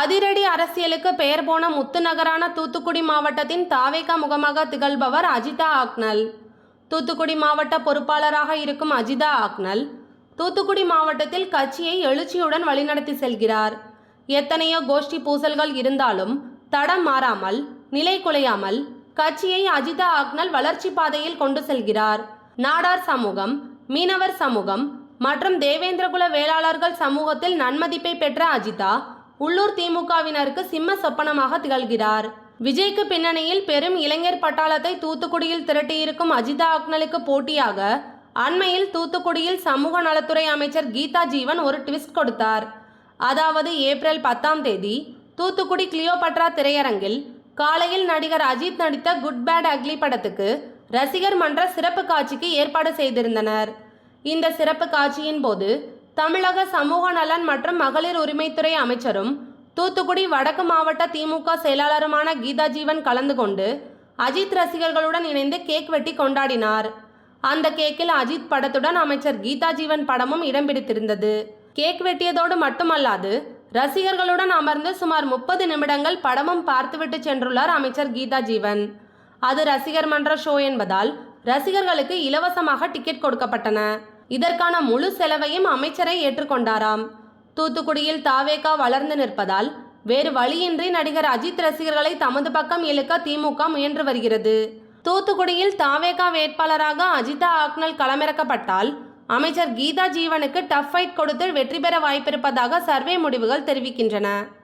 அதிரடி அரசியலுக்கு பெயர் போன முத்து நகரான தூத்துக்குடி மாவட்டத்தின் தாவேகா முகமாக திகழ்பவர் அஜிதா ஆக்னல். தூத்துக்குடி மாவட்ட பொறுப்பாளராக இருக்கும் அஜிதா ஆக்னல் தூத்துக்குடி மாவட்டத்தில் கட்சியை எழுச்சியுடன் வழிநடத்தி செல்கிறார். எத்தனையோ கோஷ்டி பூசல்கள் இருந்தாலும் தடம் மாறாமல் நிலை குலையாமல் கட்சியை அஜிதா ஆக்னல் வளர்ச்சி பாதையில் கொண்டு செல்கிறார். நாடார் சமூகம் மீனவர் சமூகம் மற்றும் தேவேந்திரகுல வேளாளர்கள் சமூகத்தில் நன்மதிப்பை பெற்ற அஜிதா உள்ளூர் திமுகவினருக்கு சிம்ம சொப்பனமாக திகழ்கிறார். விஜய்க்கு பின்னணியில் பெரும் இளைஞர் பட்டாளத்தை தூத்துக்குடியில் திரட்டியிருக்கும் அஜிதா அக்னலுக்கு போட்டியாக அண்மையில் தூத்துக்குடியில் சமூக நலத்துறை அமைச்சர் கீதா ஜீவன் ஒரு ட்விஸ்ட் கொடுத்தார். அதாவது ஏப்ரல் பத்தாம் தேதி தூத்துக்குடி கிளியோபட்ரா திரையரங்கில் காலையில் நடிகர் அஜித் நடித்த குட் பேட் அக்லி படத்துக்கு ரசிகர் மன்ற சிறப்பு காட்சிக்கு ஏற்பாடு செய்திருந்தனர். இந்த சிறப்பு காட்சியின் போது தமிழக சமூக நலன் மற்றும் மகளிர் உரிமைத்துறை அமைச்சரும் தூத்துக்குடி வடக்கு மாவட்ட திமுக செயலாளருமான கீதா ஜீவன் கலந்து கொண்டு அஜித் ரசிகர்களுடன் இணைந்து கேக் வெட்டி கொண்டாடினார். அந்த கேக்கில் அஜித் படத்துடன் அமைச்சர் கீதா ஜீவன் படமும் இடம் பிடித்திருந்தது. கேக் வெட்டியதோடு மட்டுமல்லாது ரசிகர்களுடன் அமர்ந்து சுமார் முப்பது நிமிடங்கள் படமும் பார்த்துவிட்டு சென்றுள்ளார் அமைச்சர் கீதா ஜீவன். அது ரசிகர் மன்ற ஷோ என்பதால் ரசிகர்களுக்கு இலவசமாக டிக்கெட் கொடுக்கப்பட்டன. இதற்கான முழு செலவையும் அமைச்சரை ஏற்றுக்கொண்டாராம். தூத்துக்குடியில் தாவேகா வளர்ந்து நிற்பதால் வேறு வழியின்றி நடிகர் அஜித் ரசிகர்களை தமது பக்கம் இழுக்க திமுக முயன்று வருகிறது. தூத்துக்குடியில் தாவேகா வேட்பாளராக அஜிதா ஆக்னல் களமிறக்கப்பட்டால் அமைச்சர் கீதா ஜீவனுக்கு டஃப் ஃபைட் கொடுத்து வெற்றி பெற வாய்ப்பிருப்பதாக சர்வே முடிவுகள் தெரிவிக்கின்றன.